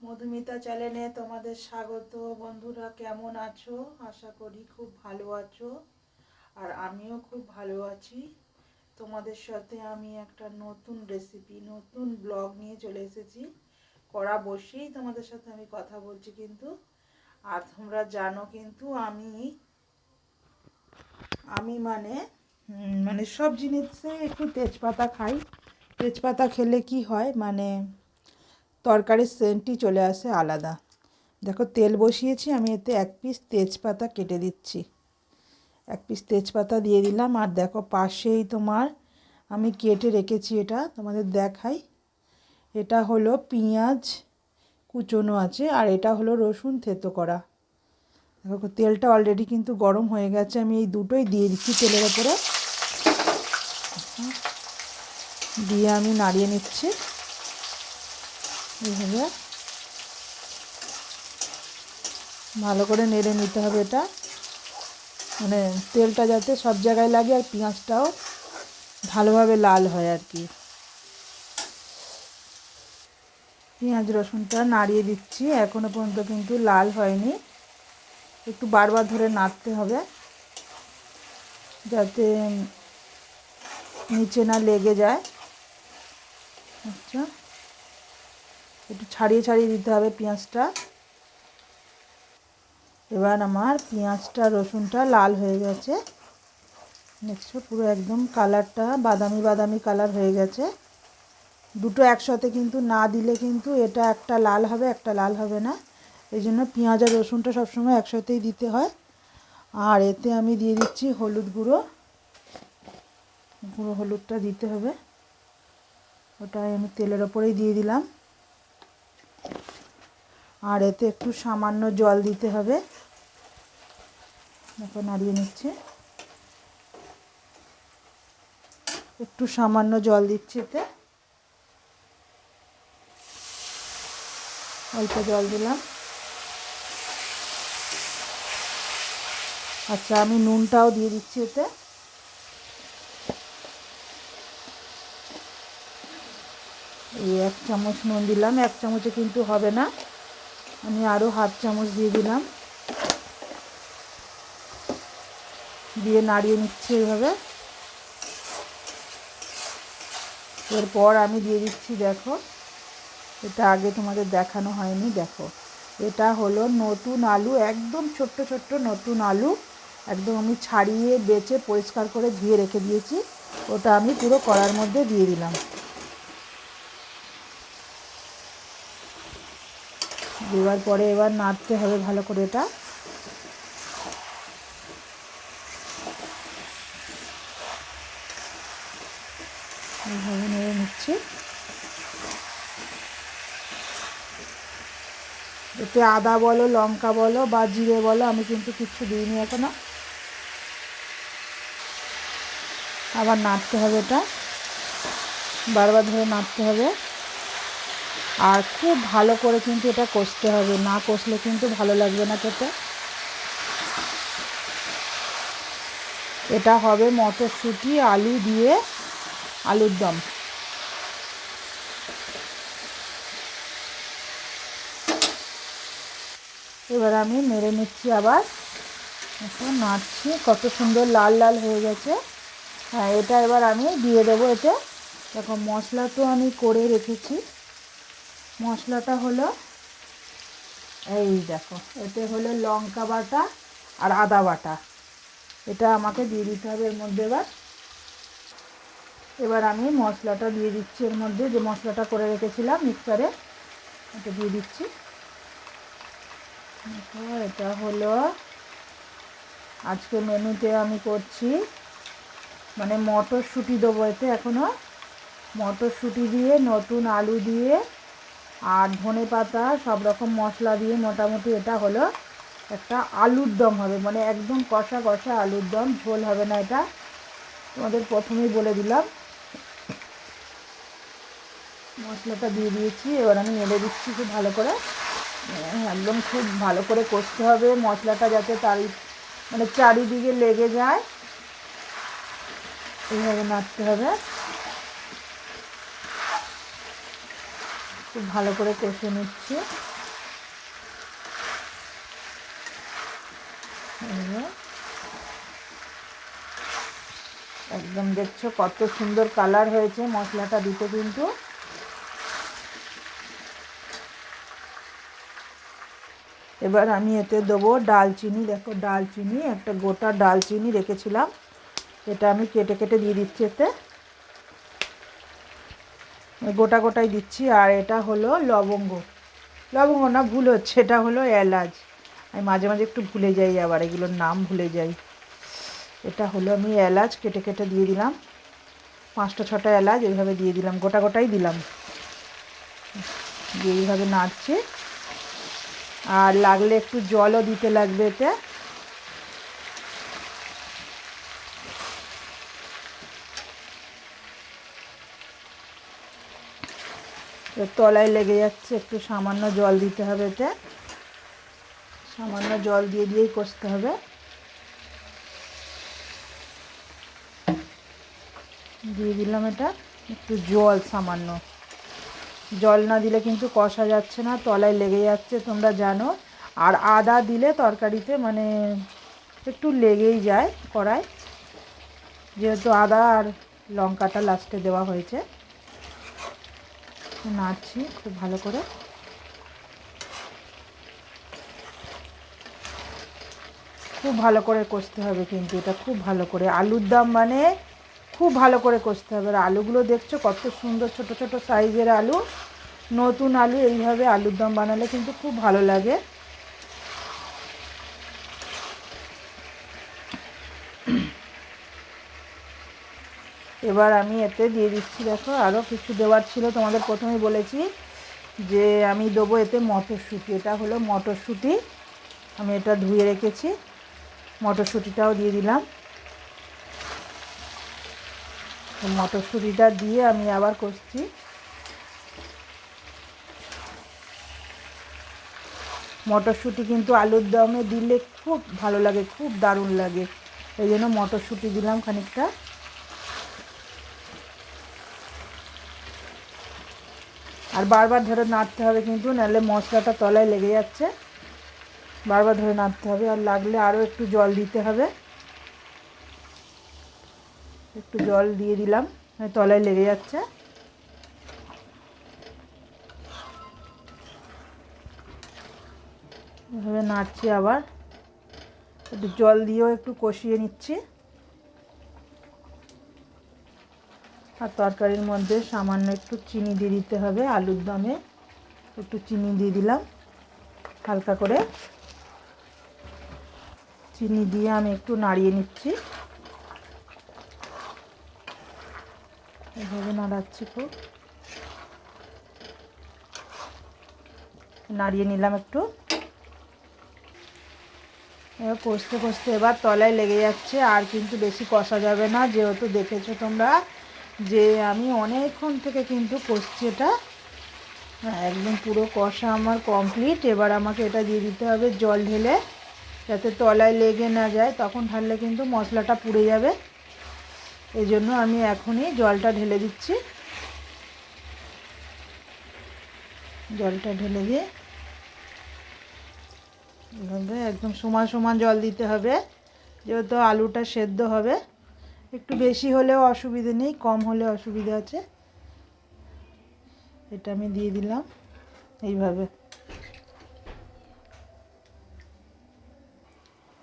মধুমিতা চ্যানেলে তোমাদের স্বাগত। বন্ধুরা, কেমন আছো? আশা করি খুব ভালো আছো। আর আমিও খুব ভালো আছি। তোমাদের সাথে আমি একটা নতুন রেসিপি নতুন ব্লগ নিয়ে চলে এসেছি। কড়া বসেই তোমাদের সাথে আমি কথা বলছি কিন্তু। আর তোমরা জানো কিন্তু আমি আমি মানে মানে সব জিনিসে একটু তেজপাতা খাই। তেজপাতা খেলে কি হয়? মানে তরকারির সেন্টটি চলে আসে আলাদা। দেখো, তেল বসিয়েছি, আমি এতে এক পিস তেজপাতা কেটে দিচ্ছি। এক পিস তেজপাতা দিয়ে দিলাম। আর দেখো, পাশেই তোমার আমি কেটে রেখেছি এটা, তোমাদের দেখাই। এটা হলো পেঁয়াজ কুচোনো আছে, আর এটা হলো রসুন থেতো করা। দেখো, তেলটা অলরেডি কিন্তু গরম হয়ে গেছে, আমি এই দুটোই দিয়ে দিচ্ছি তেলের ওপরে। দিয়ে আমি নাড়িয়ে নিচ্ছি। এইভাবে ভালো করে নেড়ে নিতে হবে এটা। মানে তেলটা যাতে সব জায়গায় লাগে আর পেঁয়াজটাও ভালোভাবে লাল হয় আর কি। পেঁয়াজ, রসুনটা নাড়িয়ে দিচ্ছি, এখনও পর্যন্ত কিন্তু লাল হয়নি। একটু বারবার ধরে নাড়তে হবে, যাতে নিচে না লেগে যায়। আচ্ছা। একটু ছাড়িয়ে ছাড়িয়ে দিতে হবে পেঁয়াজটা। এবার আমার পেঁয়াজটা, রসুনটা লাল হয়ে গেছে। দেখছ, পুরো একদম কালারটা বাদামি বাদামি কালার হয়ে গেছে। দুটো একসাথে কিন্তু না দিলে কিন্তু এটা একটা লাল হবে, একটা লাল হবে না। এই জন্য পেঁয়াজ আর রসুনটা সবসময় একসাথেই দিতে হয়। আর এতে আমি দিয়ে দিচ্ছি হলুদ গুঁড়ো। গুঁড়ো হলুদটা দিতে হবে। ওটাই আমি তেলের ওপরেই দিয়ে দিলাম। আর এতে একটু সামান্য জল দিতে হবে। দেখো নাড়িয়ে নিচ্ছে। একটু সামান্য জল দিচ্ছি এতে। অল্প জল দিলাম। আচ্ছা আমি নুনটাও দিয়ে দিচ্ছি এতে এই এক চামচ নুন দিলাম, এক চামচে কিন্তু হবে না। আমি আরও হাফ চামচ দিয়ে দিলাম। দিয়ে নাড়িয়ে নিচ্ছি এইভাবে। এরপর আমি দিয়ে দিচ্ছি, দেখো। এটা আগে তোমাদের দেখানো হয়নি, দেখো। এটা হলো নতুন আলু, একদম ছোট্ট ছোট্ট নতুন আলু। একদম আমি ছাড়িয়ে বেছে পরিষ্কার করে ধুয়ে রেখে দিয়েছি। ওটা আমি পুরো কড়ার মধ্যে দিয়ে দিলাম। দেওয়ার পরে এবার নাড়তে হবে ভালো করে এটা। এইভাবে নেড়ে নিচ্ছি। এতে আদা বলো, লঙ্কা বলো বা জিরে বলো, আমি কিন্তু কিচ্ছু দিইনি এখনও। আবার নাড়তে হবে এটা। বারবার ধরে নাড়তে হবে। আর খুব ভালো করে কিন্তু এটা কষতে হবে। না কষলে কিন্তু ভালো লাগবে না খেতে। এটা হবে মটরশুঁটি, আলু দিয়ে আলুর দম। এবার আমি মেরে নিচ্ছি আবার। একটু নাড়ছি, কত সুন্দর লাল লাল হয়ে গেছে। হ্যাঁ এটা এবার আমি দিয়ে দেবো এতে। দেখো, মশলা তো আমি করে রেখেছি। মশলাটা হলো, এই দেখো, এতে হলো লঙ্কা বাটা আর আদা বাটা। এটা আমাকে দিয়ে দিতে হবে এর মধ্যে এবার। এবার আমি মশলাটা দিয়ে দিচ্ছি এর মধ্যে, যে মশলাটা করে রেখেছিলাম মিক্সারে এটা দিয়ে দিচ্ছি। এটা হলো, আজকে মেনুতে আমি করছি মানে মটরশুঁটি দেবো এতে এখনও মটরশুঁটি দিয়ে, নতুন আলু দিয়ে আর ধনে পাতা, সব রকম মশলা দিয়ে মোটামুটি এটা হলো একটা আলুর দম হবে। মানে একদম কষা কষা আলুর দম, ঝোল হবে না এটা। তোমাদের প্রথমেই বলে দিলাম। মশলাটা দিয়ে দিয়েছি, এবার আমি নেড়ে দিচ্ছি খুব ভালো করে। একদম খুব ভালো করে কষতে হবে মশলাটা যাতে তার মানে চারিদিকে লেগে যায়। এইভাবে নাড়তে হবে। খুব ভালো করে কষে নিচ্ছি। একদম দেখছ কত সুন্দর কালার হয়েছে মশলাটা দিতে কিন্তু। এবার আমি এতে দেবো ডালচিনি। দেখো ডালচিনি, একটা গোটা ডালচিনি রেখেছিলাম। এটা আমি কেটে কেটে দিয়ে দিচ্ছি এতে। গোটা গোটাই দিচ্ছি, আর এটা হলো লবঙ্গ। লবঙ্গ না, ভুল হচ্ছে, এটা হলো এলাচ। আমি মাঝে মাঝে একটু ভুলে যাই আবার, এগুলোর নাম ভুলে যাই। এটা হলো আমি এলাচ কেটে কেটে দিয়ে দিলাম। পাঁচটা ছটা এলাচ এইভাবে দিয়ে দিলাম, গোটা গোটাই দিলাম। এইভাবে নাড়ছে। আর লাগলে একটু জলও দিতে লাগবে এতে। তলায় লেগে যাচ্ছে, একটু সামান্য জল দিতে হবে এতে। সামান্য জল দিয়ে দিয়েই কষতে হবে। দিয়ে দিলাম এটা, একটু জল সামান্য। জল না দিলে কিন্তু কষা যাচ্ছে না, তলায় লেগে যাচ্ছে, তোমরা জানো। আর আদা দিলে তরকারিতে মানে একটু লেগেই যায় কড়াই। যেহেতু আদা আর লঙ্কাটা লাস্টে দেওয়া হয়েছে। নাড়ছি, খুব ভালো করে। খুব ভালো করে কষতে হবে কিন্তু, এটা খুব ভালো করে। আলুর দাম মানে খুব ভালো করে কষতে হবে। আর আলুগুলো দেখছ কত সুন্দর ছোট ছোট সাইজের আলু। নতুন আলু এইভাবে আলুর দম বানালে কিন্তু খুব ভালো লাগে। এবার আমি এতে দিয়ে দিচ্ছি, দেখো আরও কিছু দেওয়ার ছিল, তোমাদের প্রথমেই বলেছি যে আমি দেবো এতে মটরশুঁটি, এটা হলো মটরশুঁটি, আমি এটা ধুয়ে রেখেছি, মটরশুঁটিটাও দিয়ে দিলাম। মটরশুঁটিটা দিয়ে আমি আবার কষছি। মটরশুঁটি কিন্তু আলুর দমে দিলে খুব ভালো লাগে, খুব দারুণ লাগে, এই জন্য মটরশুঁটি দিলাম খানিকটা। আর বারবার ধরে নাড়তে হবে কিন্তু, নাহলে মশলাটা তলায় লেগে যাচ্ছে। বারবার ধরে নাড়তে হবে আর লাগলে আরও একটু জল দিতে হবে। একটু জল দিয়ে দিলাম তলায় লেগে যাচ্ছে। এভাবে নাড়ছি আবার। একটু জল দিয়েও একটু কষিয়ে নিচ্ছি। আর তরকারির মধ্যে সামান্য একটু চিনি দিয়ে দিতে হবে, আলুর দমে। একটু চিনি দিয়ে দিলাম, হালকা করে। চিনি দিয়ে আমি একটু নাড়িয়ে নিচ্ছি। এভাবে নাড়াচ্ছি খুব। নাড়িয়ে নিলাম একটু। এবার কষতে কষতে এবার তলায় লেগে যাচ্ছে, আর কিন্তু বেশি কষা যাবে না, যেহেতু দেখেছ তোমরা। যে আমি অনেকক্ষণ থেকে কিন্তু কষছি এটা। একদম পুরো কষা আমার কমপ্লিট এবার আমাকে এটা দিয়ে দিতে হবে জল ঢেলে, যাতে তলায় লেগে না যায়। তখন ঢাললে কিন্তু মশলাটা পুড়ে যাবে। এই জন্য আমি এখনই জলটা ঢেলে দিচ্ছি। জলটা ঢেলে দিয়ে এভাবে একদম সমান সমান জল দিতে হবে। যেহেতু আলুটা সেদ্ধ হবে। একটু বেশি হলেও অসুবিধে নেই, কম হলে অসুবিধা আছে। এটা আমি দিয়ে দিলাম এইভাবে।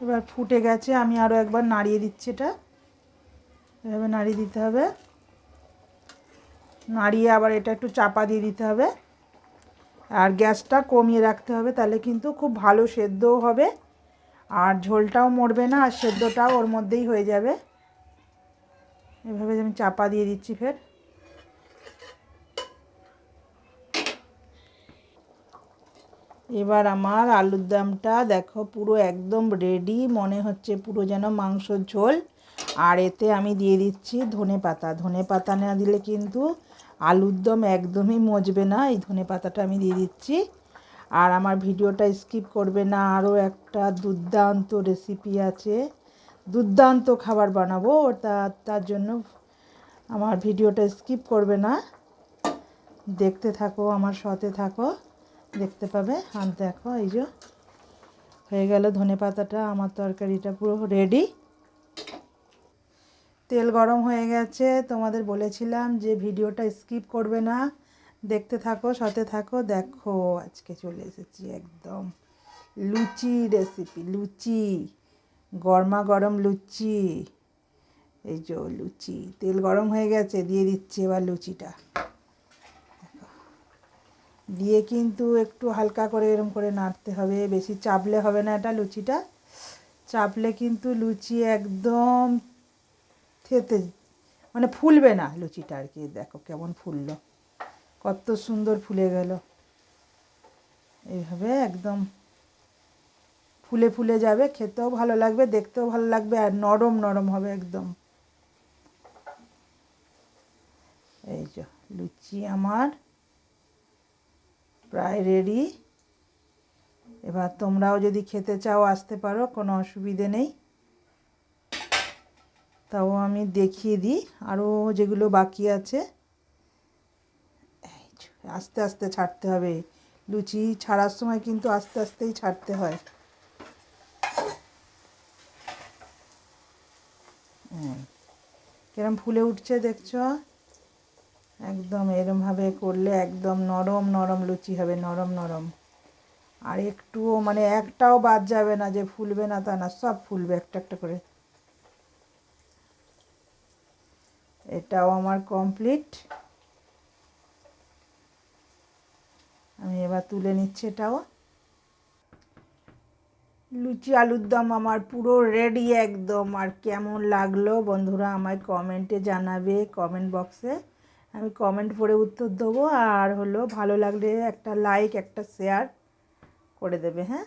এবার ফুটে গেছে, আমি আরও একবার নাড়িয়ে দিচ্ছি এটা। এভাবে নাড়িয়ে দিতে হবে। নাড়িয়ে আবার এটা একটু চাপা দিয়ে দিতে হবে। আর গ্যাসটা কমিয়ে রাখতে হবে, তাহলে কিন্তু খুব ভালো সেদ্ধও হবে। আর ঝোলটাও মরবে না, আর সেদ্ধটাও ওর মধ্যেই হয়ে যাবে। এভাবে আমি চাপা দিয়ে দিচ্ছি ফের। এবার আমার আলুর দমটা দেখো পুরো একদম রেডি মনে হচ্ছে পুরো যেন মাংসর ঝোল। আর এতে আমি দিয়ে দিচ্ছি ধনে পাতা। ধনে পাতা না দিলে কিন্তু আলুর দম একদমই মজবে না। এই ধনে পাতাটা আমি দিয়ে দিচ্ছি। আর আমার ভিডিওটা স্কিপ করবে না। আরও একটা দুর্দান্ত রেসিপি আছে। দুর্দান্ত খাবার বানাবো তা, তার জন্য আমার ভিডিওটা স্কিপ করবে না। দেখতে থাকো, আমার সাথে থাকো। দেখতে পাবে আর দেখো, এই যে। হয়ে গেল ধনে পাতাটা, আমার তরকারিটা পুরো রেডি তেল গরম হয়ে গেছে, তোমাদের বলেছিলাম যে ভিডিওটা স্কিপ করবে না। দেখতে থাকো, সাথে থাকো, দেখো, আজকে চলে এসেছি একদম। লুচি রেসিপি লুচি। গরমা গরম লুচি। এই যে লুচি, তেল গরম হয়ে গেছে, দিয়ে দিচ্ছি এবার লুচিটা। দিয়ে কিন্তু একটু হালকা করে এরম করে নাড়তে হবে, বেশি চাপলে হবে না এটা লুচিটা। চাপলে কিন্তু লুচি একদম থেতে মানে ফুলবে না লুচিটা আর কি। দেখো কেমন ফুললো, কত সুন্দর ফুলে গেল। এইভাবে একদম ফুলে ফুলে যাবে, খেতেও ভালো লাগবে, দেখতেও ভালো লাগবে আর নরম নরম হবে একদম। এই যে লুচি আমার প্রায় রেডি এবার তোমরাও যদি খেতে চাও, আসতে পারো, কোনো অসুবিধে নেই। তাও আমি দেখিয়ে দিই আরও যেগুলো বাকি আছে। আস্তে আস্তে ছাড়তে হবে। লুচি ছাড়ার সময় কিন্তু আস্তে আস্তেই ছাড়তে হয়। হুম। কিরম ফুলে উঠছে দেখছ? একদম এরমভাবে করলে একদম নরম নরম লুচি হবে, নরম নরম। আর একটুও মানে একটাও বাদ যাবে না যে ফুলবে না তা না, সব ফুলবে একটা একটা করে। এটাও আমার কমপ্লিট আমি এবার তুলে নিচ্ছি এটাও। লুচি আলুর দম আমার পুরো রেডি একদম। আর কেমন লাগল বন্ধুরা আমায় কমেন্টে জানাবে কমেন্ট বক্সে আমি কমেন্ট পড়ে উত্তর দেবো। আর হলো ভালো লাগলে একটা লাইক একটা শেয়ার করে দেবে হ্যাঁ?